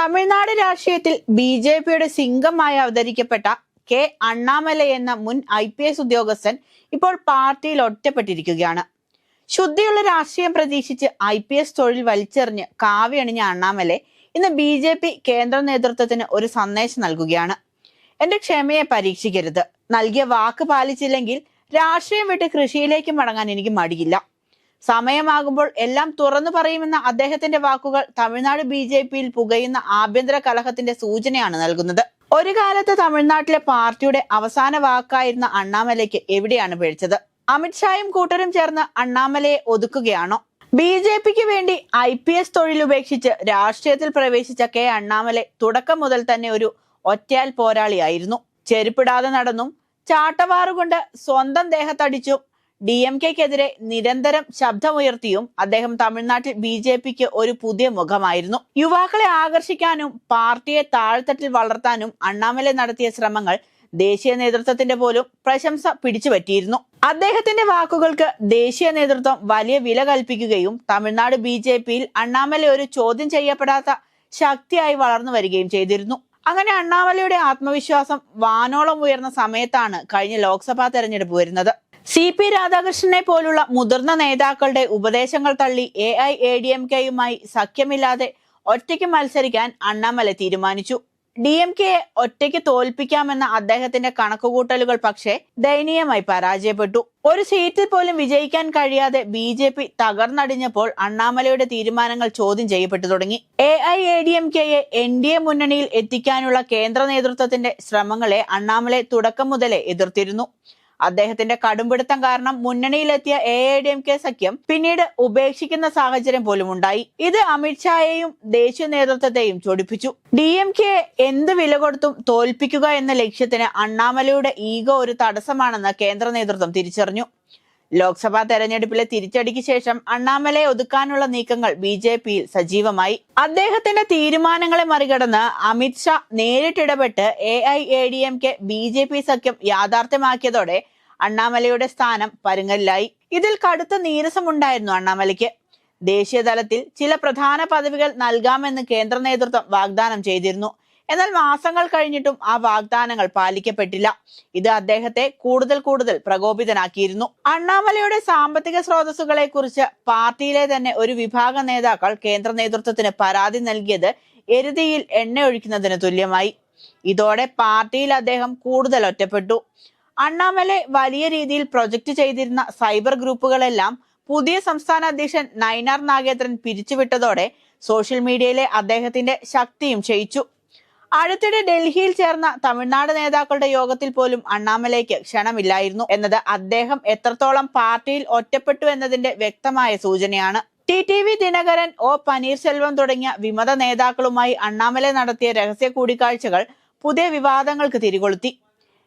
തമിഴ്നാട് രാഷ്ട്രീയത്തിൽ B J പിയുടെ സിംഗമായി അവതരിക്കപ്പെട്ട K Annamalai എന്ന മുൻ ഐ പി എസ് ഉദ്യോഗസ്ഥൻ ഇപ്പോൾ പാർട്ടിയിൽ ഒറ്റപ്പെട്ടിരിക്കുകയാണ്. ശുദ്ധിയുള്ള രാഷ്ട്രീയം പ്രതീക്ഷിച്ച് ഐ പി എസ് തൊഴിൽ വലിച്ചെറിഞ്ഞ് കാവ്യണിഞ്ഞ അണ്ണാമല ഇന്ന് ബി ജെ പി കേന്ദ്ര നേതൃത്വത്തിന് ഒരു സന്ദേശം നൽകുകയാണ്. എന്റെ ക്ഷമയെ പരീക്ഷിക്കരുത്. നൽകിയ വാക്ക് പാലിച്ചില്ലെങ്കിൽ രാഷ്ട്രീയം വിട്ട് കൃഷിയിലേക്ക് മടങ്ങാൻ എനിക്ക് മടിയില്ല. സമയമാകുമ്പോൾ എല്ലാം തുറന്നു പറയുമെന്ന അദ്ദേഹത്തിന്റെ വാക്കുകൾ തമിഴ്നാട് ബി ജെ പിയിൽ പുകയുന്ന ആഭ്യന്തര കലഹത്തിന്റെ സൂചനയാണ് നൽകുന്നത്. ഒരു കാലത്ത് തമിഴ്നാട്ടിലെ പാർട്ടിയുടെ അവസാന വാക്കായിരുന്ന അണ്ണാമലയ്ക്ക് എവിടെയാണ് പിഴച്ചത് അമിത്ഷായും കൂട്ടരും ചേർന്ന് അണ്ണാമലയെ ഒതുക്കുകയാണോ? ബി ജെ പിക്ക് വേണ്ടി ഐ പി എസ് തൊഴിൽ ഉപേക്ഷിച്ച് രാഷ്ട്രീയത്തിൽ പ്രവേശിച്ച കെ അണ്ണാമലെ തുടക്കം മുതൽ തന്നെ ഒരു ഒറ്റയാൽ പോരാളിയായിരുന്നു. ചെരുപ്പിടാതെ നടന്നും ചാട്ടവാറുകൊണ്ട് സ്വന്തം ദേഹത്തടിച്ചും ഡി എം കെക്കെതിരെ നിരന്തരം ശബ്ദമുയർത്തിയും അദ്ദേഹം തമിഴ്നാട്ടിൽ ബി ജെ പിക്ക് ഒരു പുതിയ മുഖമായിരുന്നു. യുവാക്കളെ ആകർഷിക്കാനും പാർട്ടിയെ താഴ്ത്തട്ടിൽ വളർത്താനും അണ്ണാമല നടത്തിയ ശ്രമങ്ങൾ ദേശീയ നേതൃത്വത്തിന്റെ പോലും പ്രശംസ പിടിച്ചുപറ്റിയിരുന്നു. അദ്ദേഹത്തിന്റെ വാക്കുകൾക്ക് ദേശീയ നേതൃത്വം വലിയ വില കൽപ്പിക്കുകയും തമിഴ്നാട് ബി ജെ പിയിൽ അണ്ണാമല ഒരു ചോദ്യം ചെയ്യപ്പെടാത്ത ശക്തിയായി വളർന്നു വരികയും ചെയ്തിരുന്നു. അങ്ങനെ അണ്ണാമലയുടെ ആത്മവിശ്വാസം വാനോളം ഉയർന്ന സമയത്താണ് കഴിഞ്ഞ ലോക്സഭാ തെരഞ്ഞെടുപ്പ് വരുന്നത്. സി പി രാധാകൃഷ്ണനെ പോലുള്ള മുതിർന്ന നേതാക്കളുടെ ഉപദേശങ്ങൾ തള്ളി A I A D M കെയുമായി സഖ്യമില്ലാതെ ഒറ്റയ്ക്ക് മത്സരിക്കാൻ അണ്ണാമല തീരുമാനിച്ചു. ഡി എം കെയെ ഒറ്റയ്ക്ക് തോൽപ്പിക്കാമെന്ന അദ്ദേഹത്തിന്റെ കണക്കുകൂട്ടലുകൾ പക്ഷേ ദയനീയമായി പരാജയപ്പെട്ടു. ഒരു സീറ്റിൽ പോലും വിജയിക്കാൻ കഴിയാതെ ബി ജെ പി തകർന്നടിഞ്ഞപ്പോൾ അണ്ണാമലയുടെ തീരുമാനങ്ങൾ ചോദ്യം ചെയ്യപ്പെട്ടു തുടങ്ങി. A I A D M കെയെ N D A മുന്നണിയിൽ എത്തിക്കാനുള്ള കേന്ദ്ര നേതൃത്വത്തിന്റെ ശ്രമങ്ങളെ അണ്ണാമലെ തുടക്കം മുതലേ എതിർത്തിരുന്നു. അദ്ദേഹത്തിന്റെ കടുംപിടുത്തം കാരണം മുന്നണിയിലെത്തിയ A I D M K സഖ്യം പിന്നീട് ഉപേക്ഷിക്കുന്ന സാഹചര്യം പോലും ഉണ്ടായി. ഇത് അമിത്ഷായെയും ദേശീയ നേതൃത്വത്തെയും ചൊടിപ്പിച്ചു. ഡി എം കെ എന്ത് വില കൊടുത്തും തോൽപ്പിക്കുക എന്ന ലക്ഷ്യത്തിന് അണ്ണാമലയുടെ ഈഗോ ഒരു തടസ്സമാണെന്ന് കേന്ദ്ര നേതൃത്വം തിരിച്ചറിഞ്ഞു. ലോക്സഭാ തെരഞ്ഞെടുപ്പിലെ തിരിച്ചടിക്ക് ശേഷം അണ്ണാമലയെ ഒതുക്കാനുള്ള നീക്കങ്ങൾ ബി ജെ പിയിൽ സജീവമായി. അദ്ദേഹത്തിന്റെ തീരുമാനങ്ങളെ മറികടന്ന് Amit Shah നേരിട്ടിടപെട്ട് A I A D M K B J P സഖ്യം യാഥാർത്ഥ്യമാക്കിയതോടെ അണ്ണാമലയുടെ സ്ഥാനം പരുങ്ങലിലായി. ഇതിൽ കടുത്ത നീരസമുണ്ടായിരുന്നു അണ്ണാമലയ്ക്ക്. ദേശീയ തലത്തിൽ ചില പ്രധാന പദവികൾ നൽകാമെന്ന് കേന്ദ്ര നേതൃത്വം വാഗ്ദാനം ചെയ്തിരുന്നു. എന്നാൽ മാസങ്ങൾ കഴിഞ്ഞിട്ടും ആ വാഗ്ദാനങ്ങൾ പാലിക്കപ്പെട്ടില്ല. ഇത് അദ്ദേഹത്തെ കൂടുതൽ കൂടുതൽ പ്രകോപിതനാക്കിയിരുന്നു. അണ്ണാമലയുടെ സാമ്പത്തിക സ്രോതസ്സുകളെ കുറിച്ച് പാർട്ടിയിലെ തന്നെ ഒരു വിഭാഗം നേതാക്കൾ കേന്ദ്ര നേതൃത്വത്തിന് പരാതി നൽകിയത് എരുതിയിൽ എണ്ണ ഒഴിക്കുന്നതിന് തുല്യമായി. ഇതോടെ പാർട്ടിയിൽ അദ്ദേഹം കൂടുതൽ ഒറ്റപ്പെട്ടു. അണ്ണാമലെ വലിയ രീതിയിൽ പ്രൊജക്ട് ചെയ്തിരുന്ന സൈബർ ഗ്രൂപ്പുകളെല്ലാം പുതിയ സംസ്ഥാന അധ്യക്ഷൻ നയനാർ നാഗേന്ദ്രൻ പിരിച്ചുവിട്ടതോടെ സോഷ്യൽ മീഡിയയിലെ അദ്ദേഹത്തിന്റെ ശക്തിയും ക്ഷയിച്ചു. അടുത്തിടെ ഡൽഹിയിൽ ചേർന്ന തമിഴ്നാട് നേതാക്കളുടെ യോഗത്തിൽ പോലും അണ്ണാമലയ്ക്ക് ക്ഷണമില്ലായിരുന്നു എന്നത് അദ്ദേഹം എത്രത്തോളം പാർട്ടിയിൽ ഒറ്റപ്പെട്ടു എന്നതിന്റെ വ്യക്തമായ സൂചനയാണ്. T T V Dhinakaran O Panneerselvam തുടങ്ങിയ വിമത നേതാക്കളുമായി അണ്ണാമല നടത്തിയ രഹസ്യ കൂടിക്കാഴ്ചകൾ പുതിയ വിവാദങ്ങൾക്ക് തിരികൊളുത്തി.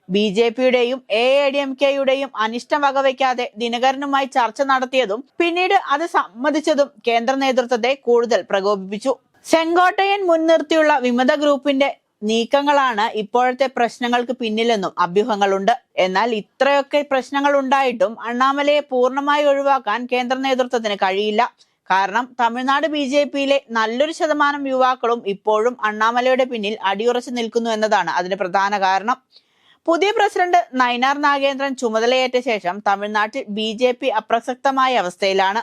ബി ജെ പിയുടെയും എ ഐ ഡി എം കെയുടെയും അനിഷ്ടം വകവയ്ക്കാതെ ദിനകരനുമായി ചർച്ച നടത്തിയതും പിന്നീട് അത് സമ്മതിച്ചതും കേന്ദ്ര നേതൃത്വത്തെ കൂടുതൽ പ്രകോപിപ്പിച്ചു. ചെങ്കോട്ടയൻ മുൻനിർത്തിയുള്ള വിമത ഗ്രൂപ്പിന്റെ നീക്കങ്ങളാണ് ഇപ്പോഴത്തെ പ്രശ്നങ്ങൾക്ക് പിന്നിലെന്നും അഭ്യൂഹങ്ങളുണ്ട്. എന്നാൽ ഇത്രയൊക്കെ പ്രശ്നങ്ങൾ ഉണ്ടായിട്ടും അണ്ണാമലയെ പൂർണമായി ഒഴിവാക്കാൻ കേന്ദ്ര നേതൃത്വത്തിന് കഴിയില്ല. കാരണം തമിഴ്നാട് ബി ജെ പിയിലെ നല്ലൊരു ശതമാനം യുവാക്കളും ഇപ്പോഴും അണ്ണാമലയുടെ പിന്നിൽ അടിയുറച്ചു നിൽക്കുന്നു എന്നതാണ് അതിന് പ്രധാന കാരണം. പുതിയ പ്രസിഡന്റ് നയനാർ നാഗേന്ദ്രൻ ചുമതലയേറ്റ ശേഷം തമിഴ്നാട്ടിൽ ബി ജെ പി അപ്രസക്തമായ അവസ്ഥയിലാണ്.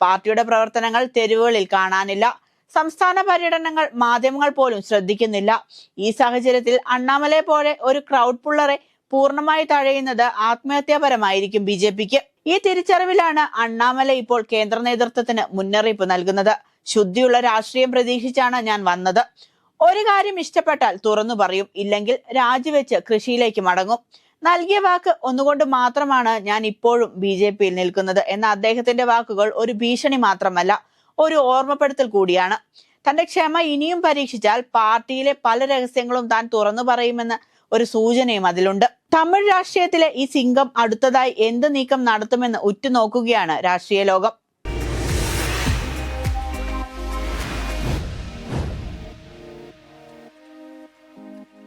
പാർട്ടിയുടെ പ്രവർത്തനങ്ങൾ തെരുവുകളിൽ കാണാനില്ല. സംസ്ഥാന പര്യടനങ്ങൾ മാധ്യമങ്ങൾ പോലും ശ്രദ്ധിക്കുന്നില്ല. ഈ സാഹചര്യത്തിൽ അണ്ണാമലെ പോലെ ഒരു ക്രൗഡ് പുള്ളറെ പൂർണമായി തഴയുന്നത് ആത്മഹത്യാപരമായിരിക്കും ബി ജെ പിക്ക്. ഈ തിരിച്ചറിവിലാണ് അണ്ണാമല ഇപ്പോൾ കേന്ദ്ര നേതൃത്വത്തിന് മുന്നറിയിപ്പ് നൽകുന്നത്. ശുദ്ധിയുള്ള രാഷ്ട്രീയം പ്രതീക്ഷിച്ചാണ് ഞാൻ വന്നത്. ഒരു കാര്യം ഇഷ്ടപ്പെട്ടാൽ തുറന്നു പറയും ഇല്ലെങ്കിൽ രാജിവെച്ച് കൃഷിയിലേക്ക് മടങ്ങും. നൽകിയ വാക്ക് ഒന്നുകൊണ്ട് മാത്രമാണ് ഞാൻ ഇപ്പോഴും ബി ജെ പിയിൽ നിൽക്കുന്നത് എന്ന അദ്ദേഹത്തിന്റെ വാക്കുകൾ ഒരു ഭീഷണി മാത്രമല്ല ഒരു ഓർമ്മപ്പെടുത്തൽ കൂടിയാണ്. തന്റെ ക്ഷമ ഇനിയും പരീക്ഷിച്ചാൽ പാർട്ടിയിലെ പല രഹസ്യങ്ങളും താൻ തുറന്നു പറയുമെന്ന് ഒരു സൂചനയും അതിലുണ്ട്. തമിഴ് രാഷ്ട്രീയത്തിലെ ഈ സിംഗം അടുത്തതായി എന്ത് നീക്കം നടത്തുമെന്ന് ഉറ്റുനോക്കുകയാണ് രാഷ്ട്രീയ ലോകം.